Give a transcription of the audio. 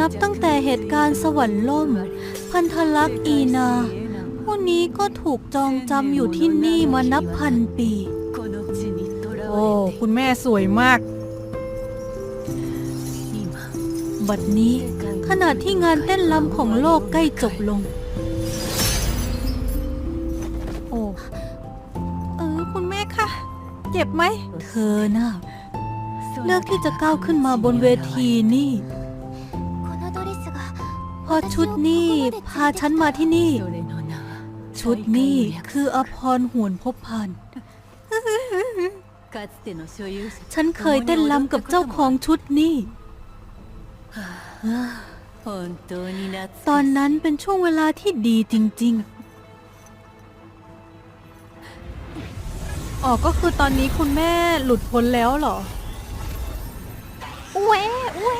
นับตั้งแต่เหตุการณ์สวรรค์ล่ม พันธลักษณ์อีนา ผู้นี้ก็ถูกจองจำอยู่ที่นี่มานับพันปี โอ้ คุณแม่สวยมาก บัดนี้ขณะที่งานเต้นรำของโลกใกล้จบลง โอ้ เออ คุณแม่คะ เจ็บไหม เธอน่ะ เลือกที่จะก้าวขึ้นมาบนเวทีนี่พราะชุดนี่พาฉันมาที่นี่ ชุดนี่คืออภรหวนพบพันฉันเคยเต้นรำกับเจ้าของชุดนี่ ตอนนั้นเป็นช่วงเวลาที่ดีจริง ๆอ๋อก็คือตอนนี้คุณแม่หลุดพ้นแล้วเหรอ เว้เว้